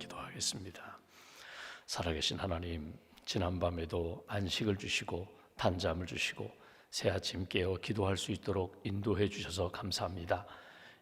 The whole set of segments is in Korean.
기도하겠습니다. 살아계신 하나님, 지난밤에도 안식을 주시고 단잠을 주시고 새 아침 깨어 기도할 수 있도록 인도해 주셔서 감사합니다.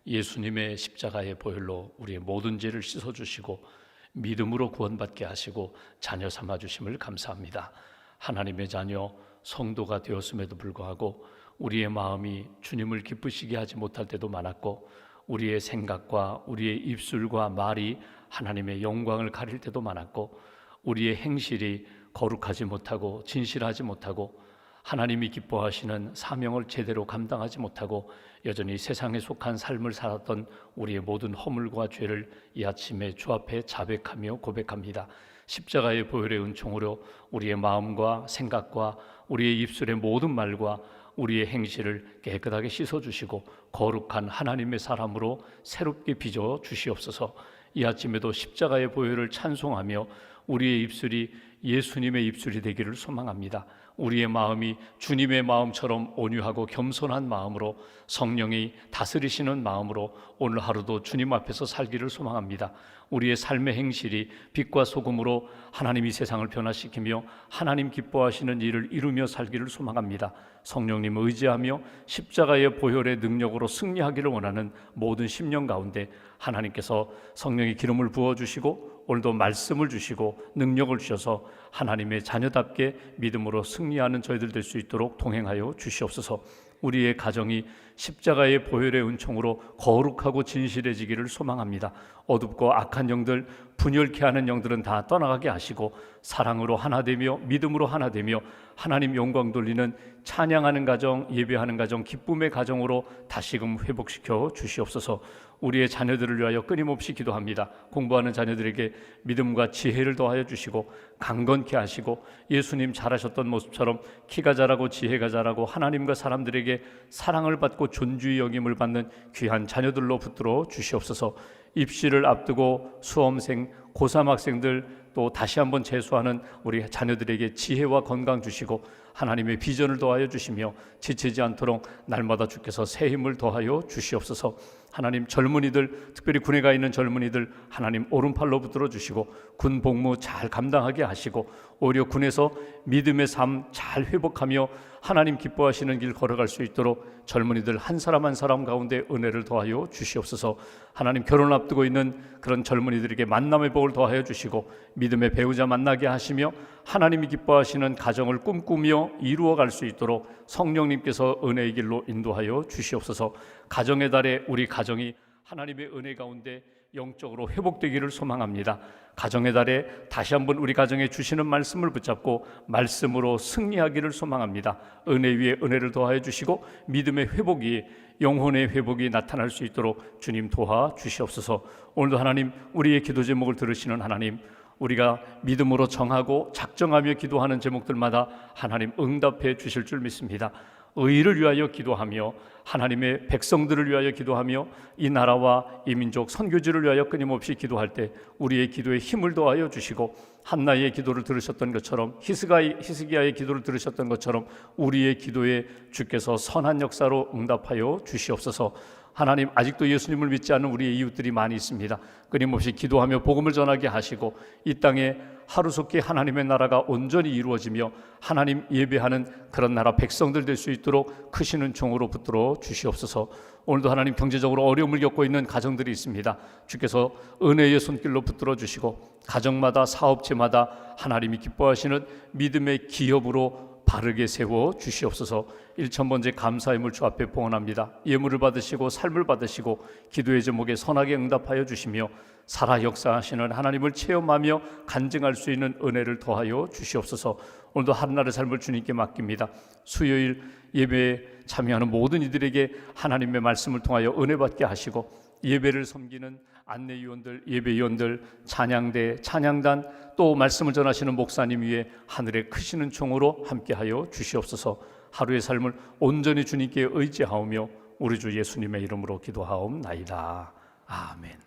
예수님의 십자가의 보혈로 우리의 모든 죄를 씻어 주시고 믿음으로 구원받게 하시고 자녀 삼아 주심을 감사합니다. 하나님의 자녀 성도가 되었음에도 불구하고 우리의 마음이 주님을 기쁘시게 하지 못할 때도 많았고 우리의 생각과 우리의 입술과 말이 하나님의 영광을 가릴 때도 많았고 우리의 행실이 거룩하지 못하고 진실하지 못하고 하나님이 기뻐하시는 사명을 제대로 감당하지 못하고 여전히 세상에 속한 삶을 살았던 우리의 모든 허물과 죄를 이 아침에 주 앞에 자백하며 고백합니다. 십자가의 보혈의 은총으로 우리의 마음과 생각과 우리의 입술의 모든 말과 우리의 행실을 깨끗하게 씻어 주시고 거룩한 하나님의 사람으로 새롭게 빚어 주시옵소서. 이 아침에도 십자가의 보혈을 찬송하며 우리의 입술이 예수님의 입술이 되기를 소망합니다. 우리의 마음이 주님의 마음처럼 온유하고 겸손한 마음으로 성령이 다스리시는 마음으로 오늘 하루도 주님 앞에서 살기를 소망합니다. 우리의 삶의 행실이 빛과 소금으로 하나님이 세상을 변화시키며 하나님 기뻐하시는 일을 이루며 살기를 소망합니다. 성령님 의지하며 십자가의 보혈의 능력으로 승리하기를 원하는 모든 심령 가운데 하나님께서 성령의 기름을 부어 주시고 오늘도 말씀을 주시고 능력을 주셔서 하나님의 자녀답게 믿음으로 승리하는 저희들 될 수 있도록 동행하여 주시옵소서. 우리의 가정이 십자가의 보혈의 은총으로 거룩하고 진실해지기를 소망합니다. 어둡고 악한 영들, 분열케 하는 영들은 다 떠나가게 하시고 사랑으로 하나 되며 믿음으로 하나 되며 하나님 영광 돌리는 찬양하는 가정, 예배하는 가정, 기쁨의 가정으로 다시금 회복시켜 주시옵소서. 우리의 자녀들을 위하여 끊임없이 기도합니다. 공부하는 자녀들에게 믿음과 지혜를 더하여 주시고 강건케 하시고 예수님 잘하셨던 모습처럼 키가 자라고 지혜가 자라고 하나님과 사람들에게 사랑을 받고 존귀 여김을 받는 귀한 자녀들로 붙들어 주시옵소서. 입시를 앞두고 수험생, 고3 학생들 또 다시 한번 재수하는 우리 자녀들에게 지혜와 건강 주시고 하나님의 비전을 더하여 주시며 지치지 않도록 날마다 주께서 새 힘을 더하여 주시옵소서. 하나님 젊은이들 특별히 군에 가 있는 젊은이들 하나님 오른팔로 붙들어 주시고 군 복무 잘 감당하게 하시고 오히려 군에서 믿음의 삶 잘 회복하며 하나님 기뻐하시는 길 걸어갈 수 있도록 젊은이들 한 사람 한 사람 가운데 은혜를 더하여 주시옵소서. 하나님 결혼 앞두고 있는 그런 젊은이들에게 만남의 복을 더하여 주시고 믿음의 배우자 만나게 하시며 하나님이 기뻐하시는 가정을 꿈꾸며 이루어 갈 수 있도록 성령님께서 은혜의 길로 인도하여 주시옵소서. 가정의 달에 우리 가정이 하나님의 은혜 가운데 영적으로 회복되기를 소망합니다. 가정의 달에 다시 한번 우리 가정에 주시는 말씀을 붙잡고 말씀으로 승리하기를 소망합니다. 은혜 위에 은혜를 더하여 주시고 믿음의 회복이 영혼의 회복이 나타날 수 있도록 주님 도와 주시옵소서. 오늘도 하나님 우리의 기도 제목을 들으시는 하나님 우리가 믿음으로 정하고 작정하며 기도하는 제목들마다 하나님 응답해 주실 줄 믿습니다. 의를 위하여 기도하며 하나님의 백성들을 위하여 기도하며 이 나라와 이 민족 선교지를 위하여 끊임없이 기도할 때 우리의 기도에 힘을 더하여 주시고 한나의 기도를 들으셨던 것처럼 히스가이 히스기야의 기도를 들으셨던 것처럼 우리의 기도에 주께서 선한 역사로 응답하여 주시옵소서. 하나님 아직도 예수님을 믿지 않는 우리의 이웃들이 많이 있습니다. 끊임없이 기도하며 복음을 전하게 하시고 이 땅에 하루속히 하나님의 나라가 온전히 이루어지며 하나님 예배하는 그런 나라 백성들 될 수 있도록 크시는 종으로 붙들어 주시옵소서. 오늘도 하나님 경제적으로 어려움을 겪고 있는 가정들이 있습니다. 주께서 은혜의 손길로 붙들어 주시고 가정마다 사업체마다 하나님이 기뻐하시는 믿음의 기업으로 바르게 세워 주시옵소서. 일천 번째 감사의 주 앞에 봉헌합니다. 예물을 받으시고 삶을 받으시고 기도의 제목에 선하게 응답하여 주시며 살아 역사하시는 하나님을 체험하며 간증할 수 있는 은혜를 더하여 주시옵소서. 오늘도 한날의 삶을 주님께 맡깁니다. 수요일 예배에 참여하는 모든 이들에게 하나님의 말씀을 통하여 은혜 받게 하시고 예배를 섬기는 안내위원들, 예배위원들, 찬양대, 찬양단 또 말씀을 전하시는 목사님 위에 하늘에 크시는 총으로 함께하여 주시옵소서. 하루의 삶을 온전히 주님께 의지하오며 우리 주 예수님의 이름으로 기도하옵나이다. 아멘.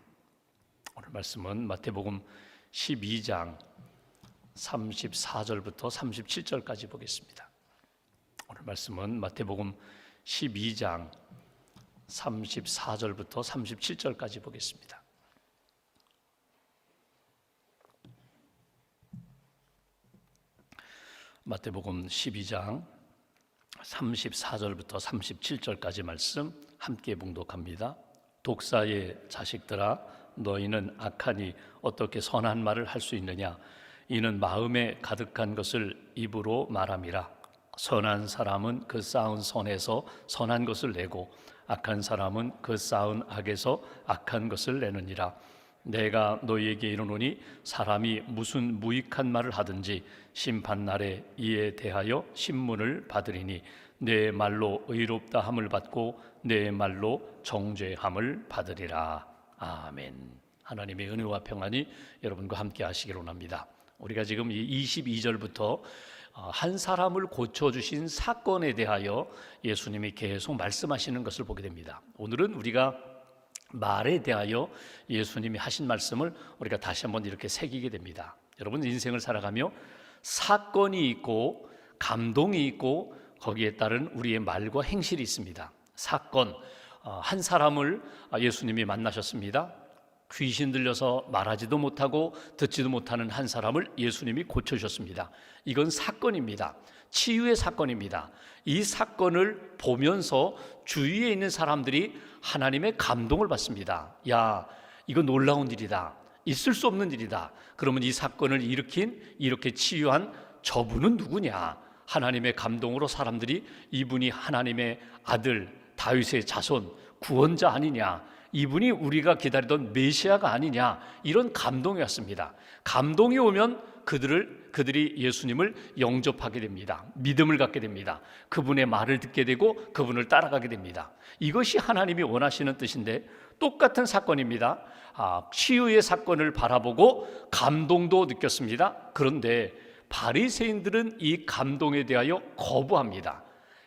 오늘 말씀은 마태복음 12장 34절부터 37절까지 보겠습니다. 오늘 말씀은 마태복음 12장 34절부터 37절까지 보겠습니다. 마태복음 12장 34절부터 37절까지 말씀 함께 봉독합니다. 독사의 자식들아 너희는 악하니 어떻게 선한 말을 할 수 있느냐? 이는 마음에 가득한 것을 입으로 말함이라. 선한 사람은 그 쌓은 선에서 선한 것을 내고 악한 사람은 그 쌓은 악에서 악한 것을 내느니라 내가 너희에게 이르노니 사람이 무슨 무익한 말을 하든지 심판 날에 이에 대하여 신문을 받으리니 내 말로 의롭다 함을 받고 내 말로 정죄함을 받으리라 아멘. 하나님의 은혜와 평안이 여러분과 함께 하시기를 원합니다. 우리가 지금 이 22절부터 어, 한 사람을 고쳐 주신 사건에 대하여 예수님이 계속 말씀하시는 것을 보게 됩니다. 오늘은 우리가 말에 대하여 예수님이 하신 말씀을 우리가 다시 한번 이렇게 새기게 됩니다. 여러분 인생을 살아가며 사건이 있고 감동이 있고 거기에 따른 우리의 말과 행실이 있습니다. 사건 어, 한 사람을 예수님이 만나셨습니다. 귀신 들려서 말하지도 못하고 듣지도 못하는 한 사람을 예수님이 고쳐주셨습니다. 이건 사건입니다. 치유의 사건입니다. 이 사건을 보면서 주위에 있는 사람들이 하나님의 감동을 받습니다. 야, 이거 놀라운 일이다. 있을 수 없는 일이다. 그러면 이 사건을 일으킨 이렇게 치유한 저분은 누구냐? 하나님의 감동으로 사람들이 이분이 하나님의 아들 다윗의 자손 구원자 아니냐? 이분이 우리가 기다리던 메시아가 아니냐? 이런 감동이 왔습니다. 감동이 오면 그들을 그들이 예수님을 영접하게 됩니다. 믿음을 갖게 됩니다. 그분의 말을 듣게 되고 그분을 따라가게 됩니다. 이것이 하나님이 원하시는 뜻인데 똑같은 사건입니다. 아, 치유의 사건을 바라보고 감동도 느꼈습니다. 그런데 바리새인들은 이 감동에 대하여 거부합니다.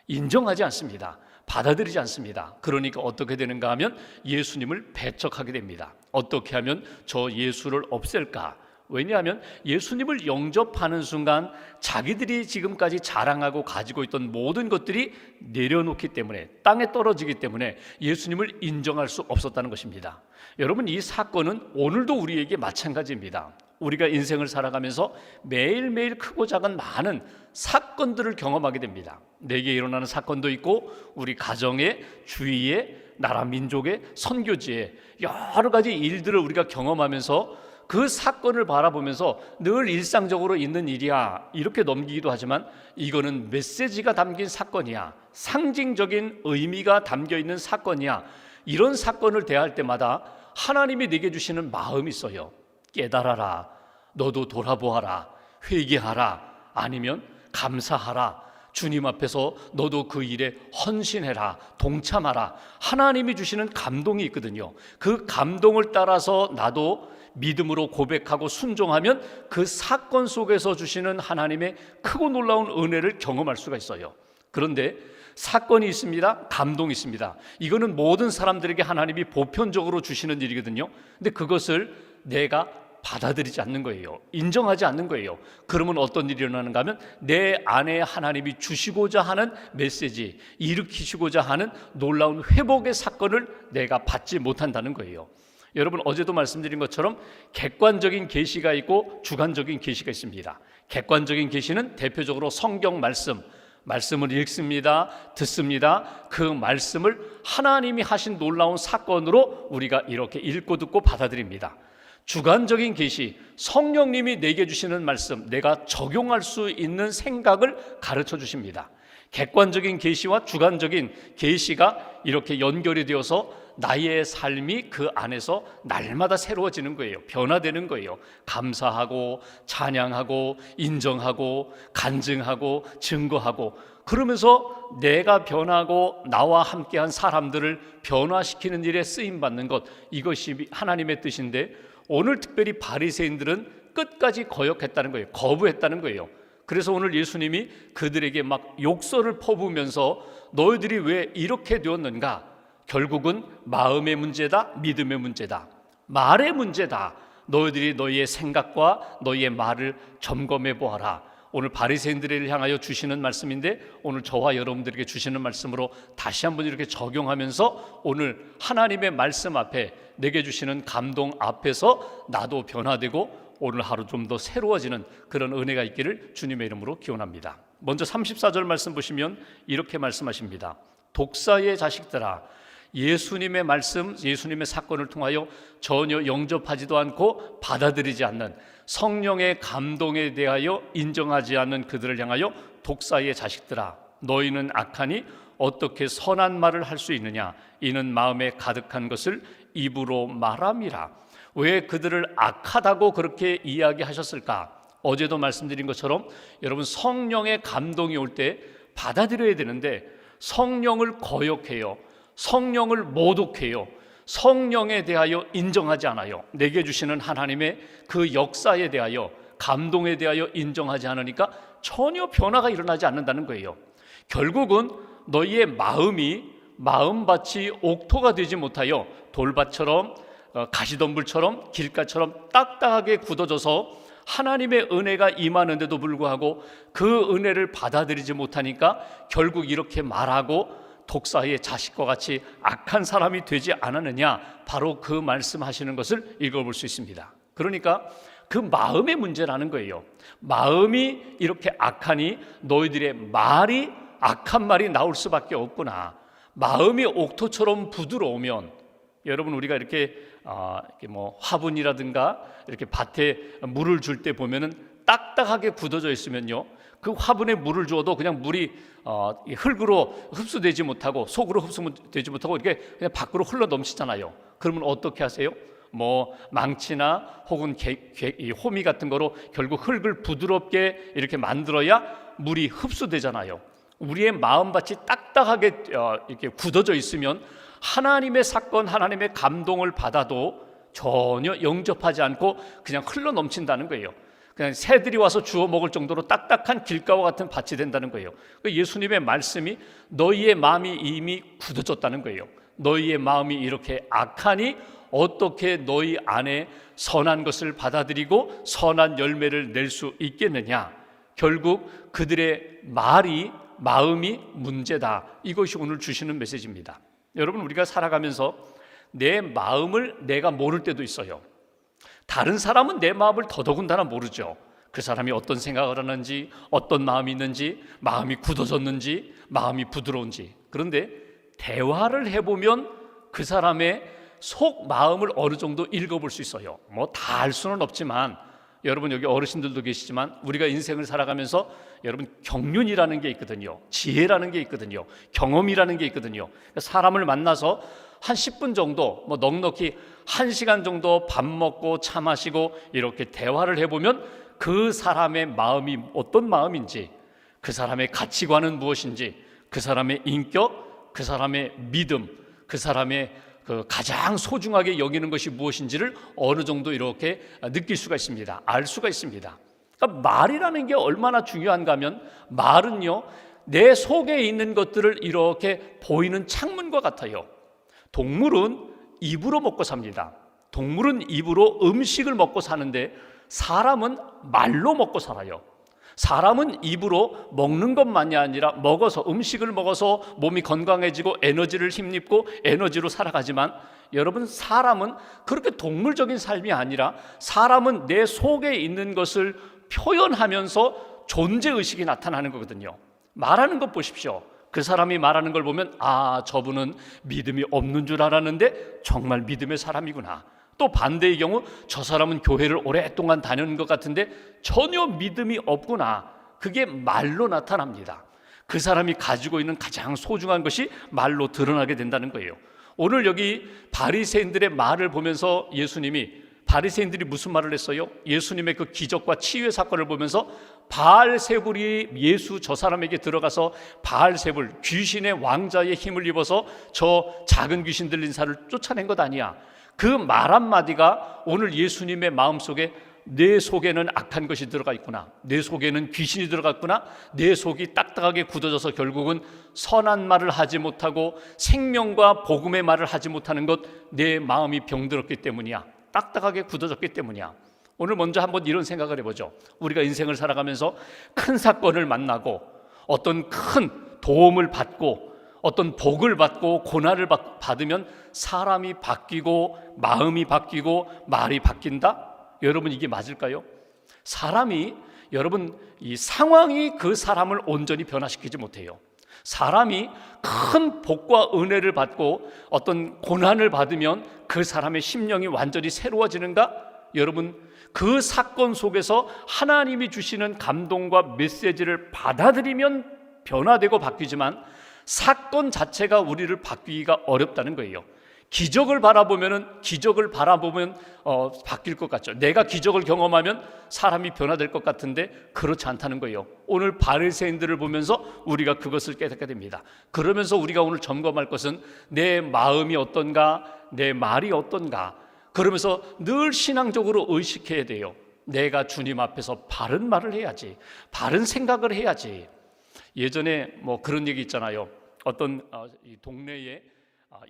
인정하지 않습니다. 받아들이지 않습니다. 그러니까 어떻게 되는가 하면 예수님을 배척하게 됩니다. 어떻게 하면 저 예수를 없앨까? 왜냐하면 예수님을 영접하는 순간 자기들이 지금까지 자랑하고 가지고 있던 모든 것들이 내려놓기 때문에 땅에 떨어지기 때문에 예수님을 인정할 수 없었다는 것입니다. 여러분 이 사건은 오늘도 우리에게 마찬가지입니다. 우리가 인생을 살아가면서 매일매일 크고 작은 많은 사건들을 경험하게 됩니다. 내게 일어나는 사건도 있고 우리 가정의 주위에 나라 민족의 선교지에 여러 가지 일들을 우리가 경험하면서 그 사건을 바라보면서 늘 일상적으로 있는 일이야. 이렇게 넘기기도 하지만 이거는 메시지가 담긴 사건이야. 상징적인 의미가 담겨 있는 사건이야. 이런 사건을 대할 때마다 하나님이 내게 주시는 마음이 있어요. 깨달아라. 너도 돌아보아라. 회개하라. 아니면 감사하라 주님 앞에서 너도 그 일에 헌신해라 동참하라 하나님이 주시는 감동이 있거든요 그 감동을 따라서 나도 믿음으로 고백하고 순종하면 그 사건 속에서 주시는 하나님의 크고 놀라운 은혜를 경험할 수가 있어요. 그런데 사건이 있습니다. 감동이 있습니다. 이거는 모든 사람들에게 하나님이 보편적으로 주시는 일이거든요. 근데 그것을 내가 받아들이지 않는 거예요. 인정하지 않는 거예요. 그러면 어떤 일이 일어나는가 하면 내 안에 하나님이 주시고자 하는 메시지, 일으키시고자 하는 놀라운 회복의 사건을 내가 받지 못한다는 거예요. 여러분 어제도 말씀드린 것처럼 객관적인 계시가 있고 주관적인 계시가 있습니다. 객관적인 계시는 대표적으로 성경 말씀, 말씀을 읽습니다. 듣습니다. 그 말씀을 하나님이 하신 놀라운 사건으로 우리가 이렇게 읽고 듣고 받아들입니다. 주관적인 계시, 성령님이 내게 주시는 말씀, 내가 적용할 수 있는 생각을 가르쳐 주십니다. 객관적인 계시와 주관적인 계시가 이렇게 연결이 되어서 나의 삶이 그 안에서 날마다 새로워지는 거예요. 변화되는 거예요. 감사하고 찬양하고 인정하고 간증하고 증거하고 그러면서 내가 변하고 나와 함께한 사람들을 변화시키는 일에 쓰임 받는 것 이것이 하나님의 뜻인데 오늘 특별히 바리새인들은 끝까지 거역했다는 거예요. 거부했다는 거예요. 그래서 오늘 예수님이 그들에게 막 욕설을 퍼부으면서 너희들이 왜 이렇게 되었는가? 결국은 마음의 문제다, 믿음의 문제다, 말의 문제다. 너희들이 너희의 생각과 너희의 말을 점검해 보아라. 오늘 바리새인들을 향하여 주시는 말씀인데 오늘 저와 여러분들에게 주시는 말씀으로 다시 한번 이렇게 적용하면서 오늘 하나님의 말씀 앞에 내게 주시는 감동 앞에서 나도 변화되고 오늘 하루 좀 더 새로워지는 그런 은혜가 있기를 주님의 이름으로 기원합니다. 먼저 34절 말씀 보시면 이렇게 말씀하십니다. 독사의 자식들아 예수님의 말씀, 예수님의 사건을 통하여 전혀 영접하지도 않고 받아들이지 않는 성령의 감동에 대하여 인정하지 않는 그들을 향하여 독사의 자식들아 너희는 악하니 어떻게 선한 말을 할 수 있느냐 이는 마음에 가득한 것을 입으로 말함이라. 왜 그들을 악하다고 그렇게 이야기하셨을까? 어제도 말씀드린 것처럼 여러분 성령의 감동이 올 때 받아들여야 되는데 성령을 거역해요. 성령을 모독해요. 성령에 대하여 인정하지 않아요. 내게 주시는 하나님의 그 역사에 대하여 감동에 대하여 인정하지 않으니까 전혀 변화가 일어나지 않는다는 거예요. 결국은 너희의 마음이 마음밭이 옥토가 되지 못하여 돌밭처럼 어, 가시덤불처럼 길가처럼 딱딱하게 굳어져서 하나님의 은혜가 임하는데도 불구하고 그 은혜를 받아들이지 못하니까 결국 이렇게 말하고 독사의 자식과 같이 악한 사람이 되지 않았느냐 바로 그 말씀하시는 것을 읽어볼 수 있습니다. 그러니까 그 마음의 문제라는 거예요. 마음이 이렇게 악하니 너희들의 말이 악한 말이 나올 수밖에 없구나. 마음이 옥토처럼 부드러우면 여러분 우리가 이렇게 아, 이렇게 뭐 화분이라든가 이렇게 밭에 물을 줄 때 보면은 딱딱하게 굳어져 있으면요. 그 화분에 물을 주어도 그냥 물이 어, 이 흙으로 흡수되지 못하고 속으로 흡수되지 못하고 이렇게 그냥 밖으로 흘러 넘치잖아요. 그러면 어떻게 하세요? 뭐 망치나 혹은 개, 개, 이 호미 같은 거로 결국 흙을 부드럽게 이렇게 만들어야 물이 흡수되잖아요. 우리의 마음밭이 딱딱하게 어, 이렇게 굳어져 있으면 하나님의 사건, 하나님의 감동을 받아도 전혀 영접하지 않고 그냥 흘러 넘친다는 거예요. 그냥 새들이 와서 주워 먹을 정도로 딱딱한 길가와 같은 밭이 된다는 거예요. 그 예수님의 말씀이 너희의 마음이 이미 굳어졌다는 거예요. 너희의 마음이 이렇게 악하니 어떻게 너희 안에 선한 것을 받아들이고 선한 열매를 낼 수 있겠느냐? 결국 그들의 말이 마음이 문제다. 이것이 오늘 주시는 메시지입니다. 여러분 우리가 살아가면서 내 마음을 내가 모를 때도 있어요. 다른 사람은 내 마음을 더더군다나 모르죠. 그 사람이 어떤 생각을 하는지, 어떤 마음이 있는지, 마음이 굳어졌는지, 마음이 부드러운지. 그런데 대화를 해보면 그 사람의 속 마음을 어느 정도 읽어볼 수 있어요. 뭐 다 알 수는 없지만 여러분 여기 어르신들도 계시지만 우리가 인생을 살아가면서 여러분 경륜이라는 게 있거든요. 지혜라는 게 있거든요. 경험이라는 게 있거든요. 사람을 만나서 한 10분 정도 뭐 넉넉히 1시간 정도 밥 먹고 차 마시고 이렇게 대화를 해 보면 그 사람의 마음이 어떤 마음인지 그 사람의 가치관은 무엇인지 그 사람의 인격, 그 사람의 믿음, 그 사람의 그 가장 소중하게 여기는 것이 무엇인지를 어느 정도 이렇게 느낄 수가 있습니다. 알 수가 있습니다. 그러니까 말이라는 게 얼마나 중요한가 하면 말은요, 내 속에 있는 것들을 이렇게 보이는 창문과 같아요. 동물은 입으로 먹고 삽니다. 동물은 입으로 음식을 먹고 사는데 사람은 말로 먹고 살아요. 사람은 입으로 먹는 것만이 아니라 먹어서 음식을 먹어서 몸이 건강해지고 에너지를 힘입고 에너지로 살아가지만 여러분 사람은 그렇게 동물적인 삶이 아니라 사람은 내 속에 있는 것을 표현하면서 존재 의식이 나타나는 거거든요. 말하는 것 보십시오. 그 사람이 말하는 걸 보면 아 저분은 믿음이 없는 줄 알았는데 정말 믿음의 사람이구나. 또 반대의 경우 저 사람은 교회를 오랫동안 다니는 것 같은데 전혀 믿음이 없구나. 그게 말로 나타납니다. 그 사람이 가지고 있는 가장 소중한 것이 말로 드러나게 된다는 거예요. 오늘 여기 바리새인들의 말을 보면서 예수님이 바리새인들이 무슨 말을 했어요? 예수님의 그 기적과 치유의 사건을 보면서 바알세불이 예수 저 사람에게 들어가서 바알세불 귀신의 왕자의 힘을 입어서 저 작은 귀신 들린 사를 쫓아낸 것 아니야. 그 말 한마디가 오늘 예수님의 마음속에 내 속에는 악한 것이 들어가 있구나. 내 속에는 귀신이 들어갔구나. 내 속이 딱딱하게 굳어져서 결국은 선한 말을 하지 못하고 생명과 복음의 말을 하지 못하는 것 내 마음이 병들었기 때문이야. 딱딱하게 굳어졌기 때문이야. 오늘 먼저 한번 이런 생각을 해보죠. 우리가 인생을 살아가면서 큰 사건을 만나고 어떤 큰 도움을 받고 어떤 복을 받고 고난을 받- 받으면 사람이 바뀌고 마음이 바뀌고 말이 바뀐다? 여러분 이게 맞을까요? 사람이 여러분 이 상황이 그 사람을 온전히 변화시키지 못해요. 사람이 큰 복과 은혜를 받고 어떤 고난을 받으면 그 사람의 심령이 완전히 새로워지는가? 여러분 그 사건 속에서 하나님이 주시는 감동과 메시지를 받아들이면 변화되고 바뀌지만 사건 자체가 우리를 바뀌기가 어렵다는 거예요. 기적을 바라보면은 기적을 바라보면 어, 바뀔 것 같죠. 내가 기적을 경험하면 사람이 변화될 것 같은데 그렇지 않다는 거예요. 오늘 바리새인들을 보면서 우리가 그것을 깨닫게 됩니다. 그러면서 우리가 오늘 점검할 것은 내 마음이 어떤가, 내 말이 어떤가. 그러면서 늘 신앙적으로 의식해야 돼요. 내가 주님 앞에서 바른 말을 해야지, 바른 생각을 해야지. 예전에 뭐 그런 얘기 있잖아요. 어떤 어, 이 동네에 어,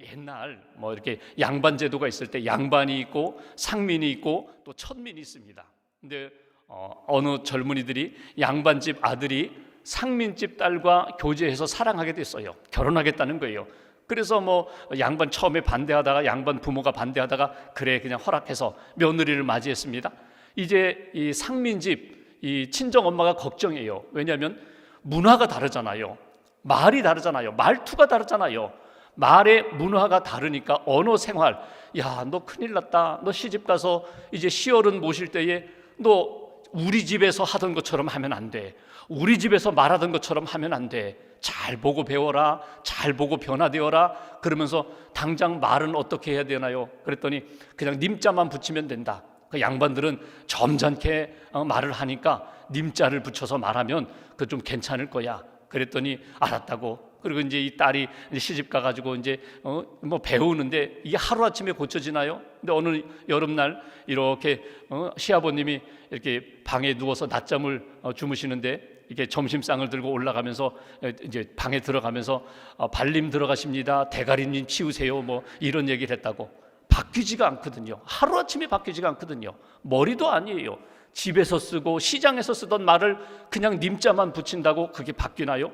옛날 뭐 이렇게 양반 제도가 있을 때 양반이 있고 상민이 있고 또 천민이 있습니다. 근데 어, 어느 젊은이들이 양반집 아들이 상민집 딸과 교제해서 사랑하게 됐어요. 결혼하겠다는 거예요. 그래서 뭐 양반 처음에 반대하다가 양반 부모가 반대하다가 그래 그냥 허락해서 며느리를 맞이했습니다. 이제 이 상민집 이 친정 엄마가 걱정해요. 왜냐하면 문화가 다르잖아요. 말이 다르잖아요. 말투가 다르잖아요. 말의 문화가 다르니까 언어 생활. 야, 너 큰일 났다. 너 시집 가서 이제 시어른 모실 때에 너 우리 집에서 하던 것처럼 하면 안 돼. 우리 집에서 말하던 것처럼 하면 안 돼. 잘 보고 배워라. 잘 보고 변화되어라. 그러면서 당장 말은 어떻게 해야 되나요? 그랬더니 그냥 님자만 붙이면 된다. 그 양반들은 점잖게 어, 말을 하니까 님자를 붙여서 말하면 그 좀 괜찮을 거야. 그랬더니 알았다고. 그리고 이제 이 딸이 시집 가가지고 이제 어 뭐 배우는데 이게 하루 아침에 고쳐지나요? 근데 어느 여름날 이렇게 어 시아버님이 이렇게 방에 누워서 낮잠을 어 주무시는데 이게 점심상을 들고 올라가면서 이제 방에 들어가면서 어, 발림 들어가십니다. 대가리님 치우세요. 뭐 이런 얘기를 했다고. 바뀌지가 않거든요. 하루 아침에 바뀌지가 않거든요. 머리도 아니에요. 집에서 쓰고 시장에서 쓰던 말을 그냥 님자만 붙인다고 그게 바뀌나요?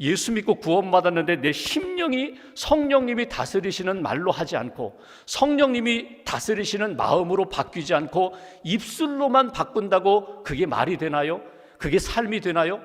예수 믿고 구원받았는데 내 심령이 성령님이 다스리시는 말로 하지 않고 성령님이 다스리시는 마음으로 바뀌지 않고 입술로만 바꾼다고 그게 말이 되나요? 그게 삶이 되나요?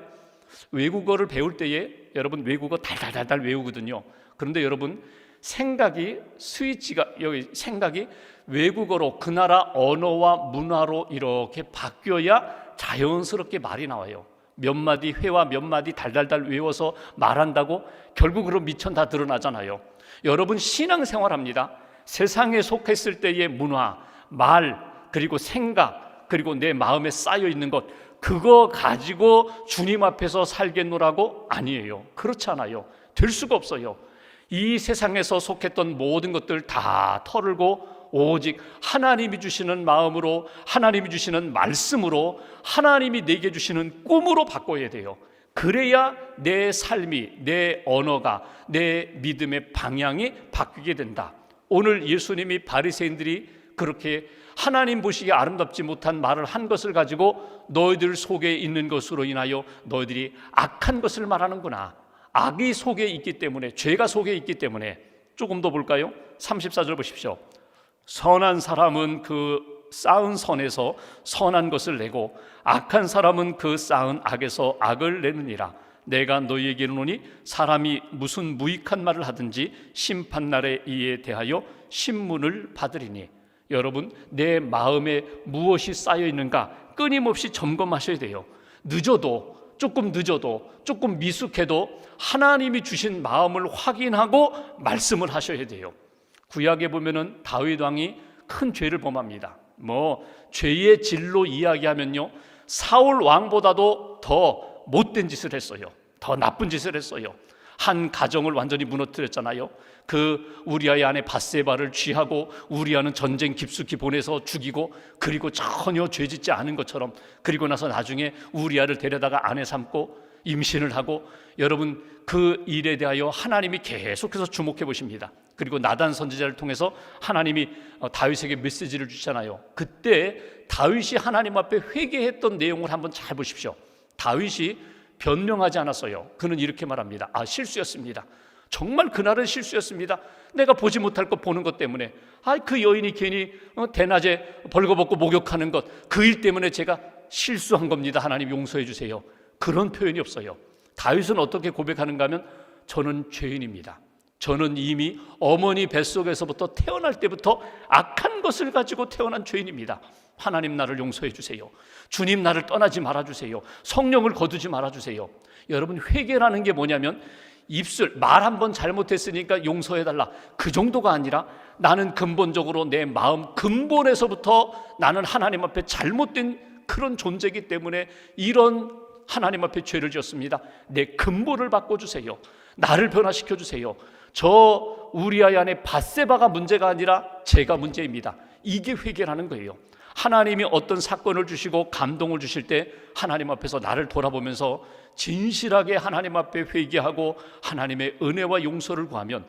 외국어를 배울 때에 여러분 외국어 달달달달 외우거든요. 그런데 여러분 생각이 스위치가 여기 생각이 외국어로 그 나라 언어와 문화로 이렇게 바뀌어야 자연스럽게 말이 나와요. 몇 마디 회화 몇 마디 달달달 외워서 말한다고 결국 그런 미천 다 드러나잖아요. 여러분 신앙생활합니다. 세상에 속했을 때의 문화, 말 그리고 생각 그리고 내 마음에 쌓여 있는 것 그거 가지고 주님 앞에서 살겠노라고 아니에요. 그렇지 않아요. 될 수가 없어요. 이 세상에서 속했던 모든 것들 다 털고 오직 하나님이 주시는 마음으로 하나님이 주시는 말씀으로 하나님이 내게 주시는 꿈으로 바꿔야 돼요. 그래야 내 삶이 내 언어가 내 믿음의 방향이 바뀌게 된다. 오늘 예수님이 바리새인들이 그렇게 하나님 보시기에 아름답지 못한 말을 한 것을 가지고 너희들 속에 있는 것으로 인하여 너희들이 악한 것을 말하는구나. 악이 속에 있기 때문에 죄가 속에 있기 때문에 조금 더 볼까요? 34절 보십시오. 선한 사람은 그 쌓은 선에서 선한 것을 내고 악한 사람은 그 쌓은 악에서 악을 내느니라. 내가 너희에게 이르노니 사람이 무슨 무익한 말을 하든지 심판 날에 이에 대하여 신문을 받으리니 여러분 내 마음에 무엇이 쌓여 있는가 끊임없이 점검하셔야 돼요. 늦어도 조금 늦어도 조금 미숙해도 하나님이 주신 마음을 확인하고 말씀을 하셔야 돼요. 구약에 보면은 다윗 왕이 큰 죄를 범합니다. 뭐 죄의 진로 이야기하면요. 사울 왕보다도 더 못된 짓을 했어요. 더 나쁜 짓을 했어요. 한 가정을 완전히 무너뜨렸잖아요. 그 우리아의 아내 바세바를 취하고 우리아는 전쟁 깊숙이 보내서 죽이고 그리고 전혀 죄짓지 않은 것처럼 그리고 나서 나중에 우리아를 데려다가 아내 삼고 임신을 하고 여러분 그 일에 대하여 하나님이 계속해서 주목해 보십니다. 그리고 나단 선지자를 통해서 하나님이 어, 다윗에게 메시지를 주잖아요. 그때 다윗이 하나님 앞에 회개했던 내용을 한번 잘 보십시오. 다윗이 변명하지 않았어요. 그는 이렇게 말합니다. 아, 실수였습니다. 정말 그날은 실수였습니다. 내가 보지 못할 것 보는 것 때문에 아 그 여인이 괜히 어, 대낮에 벌거벗고 목욕하는 것 그 일 때문에 제가 실수한 겁니다. 하나님 용서해 주세요. 그런 표현이 없어요. 다윗은 어떻게 고백하는가 하면 저는 죄인입니다. 저는 이미 어머니 뱃속에서부터 태어날 때부터 악한 것을 가지고 태어난 죄인입니다. 하나님 나를 용서해 주세요. 주님 나를 떠나지 말아 주세요. 성령을 거두지 말아 주세요. 여러분 회개라는 게 뭐냐면 입술 말 한 번 잘못했으니까 용서해 달라. 그 정도가 아니라 나는 근본적으로 내 마음 근본에서부터 나는 하나님 앞에 잘못된 그런 존재이기 때문에 이런 하나님 앞에 죄를 지었습니다. 내 근본을 바꿔 주세요. 나를 변화시켜 주세요. 저 우리 아이 안에 바세바가 문제가 아니라 제가 문제입니다. 이게 회개라는 거예요. 하나님이 어떤 사건을 주시고 감동을 주실 때 하나님 앞에서 나를 돌아보면서 진실하게 하나님 앞에 회개하고 하나님의 은혜와 용서를 구하면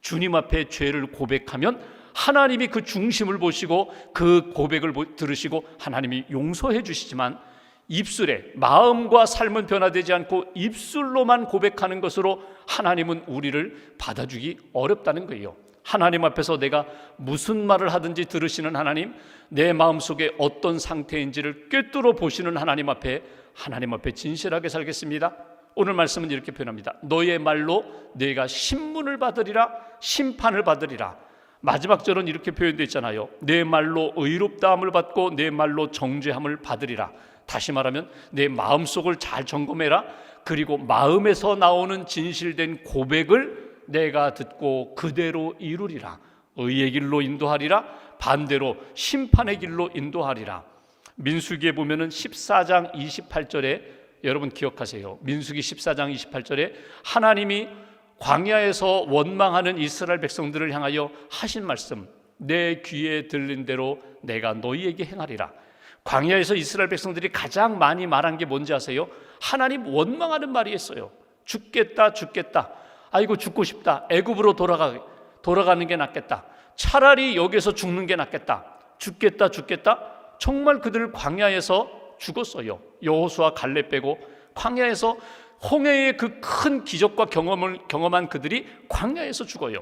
주님 앞에 죄를 고백하면 하나님이 그 중심을 보시고 그 고백을 보- 들으시고 하나님이 용서해 주시지만 입술에 마음과 삶은 변화되지 않고 입술로만 고백하는 것으로 하나님은 우리를 받아주기 어렵다는 거예요. 하나님 앞에서 내가 무슨 말을 하든지 들으시는 하나님, 내 마음 속에 어떤 상태인지를 꿰뚫어 보시는 하나님 앞에 하나님 앞에 진실하게 살겠습니다. 오늘 말씀은 이렇게 표현합니다. 너의 말로 내가 신문을 받으리라, 심판을 받으리라. 마지막 절은 이렇게 표현되어 있잖아요. 내 말로 의롭다함을 받고 내 말로 정죄함을 받으리라. 다시 말하면 내 마음속을 잘 점검해라. 그리고 마음에서 나오는 진실된 고백을 내가 듣고 그대로 이루리라. 의의 길로 인도하리라. 반대로 심판의 길로 인도하리라. 민수기에 보면은 14장 28절에 여러분 기억하세요. 민수기 14장 28절에 하나님이 광야에서 원망하는 이스라엘 백성들을 향하여 하신 말씀 내 귀에 들린 대로 내가 너희에게 행하리라. 광야에서 이스라엘 백성들이 가장 많이 말한 게 뭔지 아세요? 하나님 원망하는 말이었어요. 죽겠다, 죽겠다. 아이고 죽고 싶다. 애굽으로 돌아가 돌아가는 게 낫겠다. 차라리 여기서 죽는 게 낫겠다. 죽겠다, 죽겠다. 정말 그들 광야에서 죽었어요. 여호수아 갈렙 빼고 광야에서 홍해의 그 큰 기적과 경험을 경험한 그들이 광야에서 죽어요.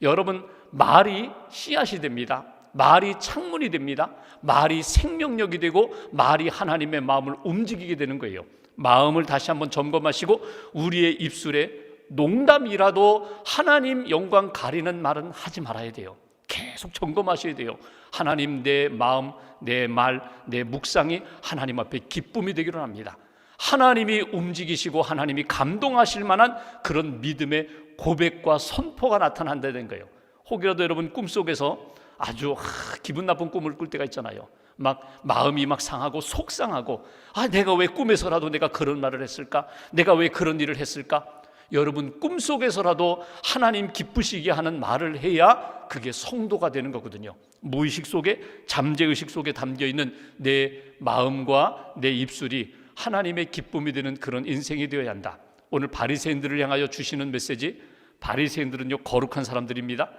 여러분 말이 씨앗이 됩니다. 말이 창문이 됩니다. 말이 생명력이 되고 말이 하나님의 마음을 움직이게 되는 거예요. 마음을 다시 한번 점검하시고 우리의 입술에 농담이라도 하나님 영광 가리는 말은 하지 말아야 돼요. 계속 점검하셔야 돼요. 하나님 내 마음, 내 말, 내 묵상이 하나님 앞에 기쁨이 되기를 합니다. 하나님이 움직이시고 하나님이 감동하실 만한 그런 믿음의 고백과 선포가 나타난다는 거예요. 혹이라도 여러분 꿈속에서 아주 하, 기분 나쁜 꿈을 꿀 때가 있잖아요. 막 마음이 막 상하고 속상하고 아 내가 왜 꿈에서라도 내가 그런 말을 했을까? 내가 왜 그런 일을 했을까? 여러분 꿈속에서라도 하나님 기쁘시게 하는 말을 해야 그게 성도가 되는 거거든요. 무의식 속에 잠재의식 속에 담겨 있는 내 마음과 내 입술이 하나님의 기쁨이 되는 그런 인생이 되어야 한다. 오늘 바리새인들을 향하여 주시는 메시지 바리새인들은요 거룩한 사람들입니다.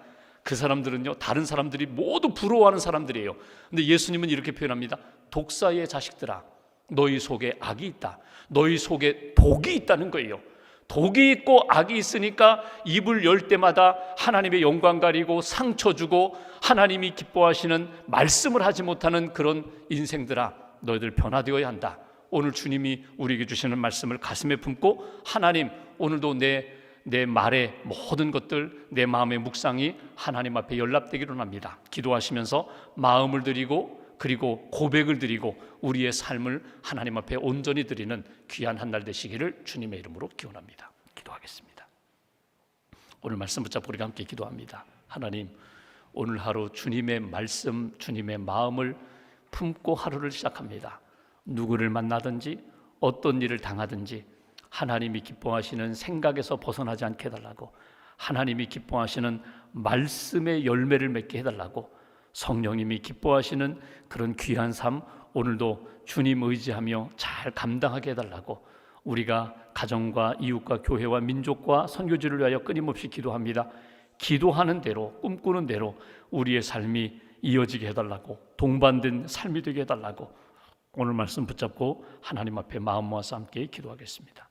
그 사람들은요 다른 사람들이 모두 부러워하는 사람들이에요. 근데 예수님은 이렇게 표현합니다. 독사의 자식들아 너희 속에 악이 있다. 너희 속에 독이 있다는 거예요. 독이 있고 악이 있으니까 입을 열 때마다 하나님의 영광 가리고 상처 주고 하나님이 기뻐하시는 말씀을 하지 못하는 그런 인생들아 너희들 변화되어야 한다. 오늘 주님이 우리에게 주시는 말씀을 가슴에 품고 하나님 오늘도 내 내 말의 모든 것들 내 마음의 묵상이 하나님 앞에 연락되기로 합니다. 기도하시면서 마음을 드리고 그리고 고백을 드리고 우리의 삶을 하나님 앞에 온전히 드리는 귀한 한 날 되시기를 주님의 이름으로 기원합니다. 기도하겠습니다. 오늘 말씀 붙잡고 우리가 함께 기도합니다. 하나님 오늘 하루 주님의 말씀 주님의 마음을 품고 하루를 시작합니다. 누구를 만나든지 어떤 일을 당하든지 하나님이 기뻐하시는 생각에서 벗어나지 않게 해달라고 하나님이 기뻐하시는 말씀의 열매를 맺게 해달라고 성령님이 기뻐하시는 그런 귀한 삶 오늘도 주님 의지하며 잘 감당하게 해달라고 우리가 가정과 이웃과 교회와 민족과 선교지를 위하여 끊임없이 기도합니다. 기도하는 대로 꿈꾸는 대로 우리의 삶이 이어지게 해달라고 동반된 삶이 되게 해달라고 오늘 말씀 붙잡고 하나님 앞에 마음 모아서 함께 기도하겠습니다.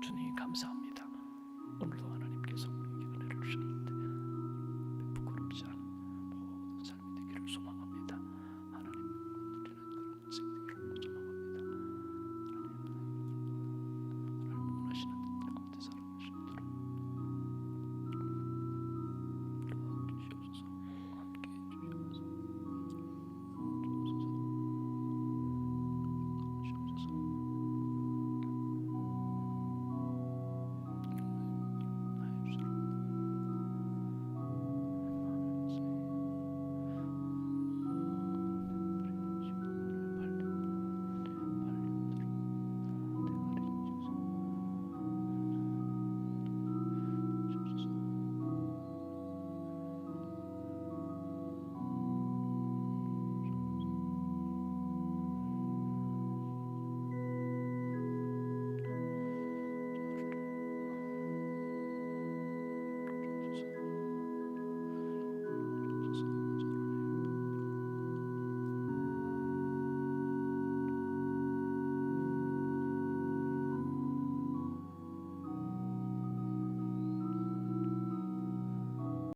주님 감사합니다. 오늘도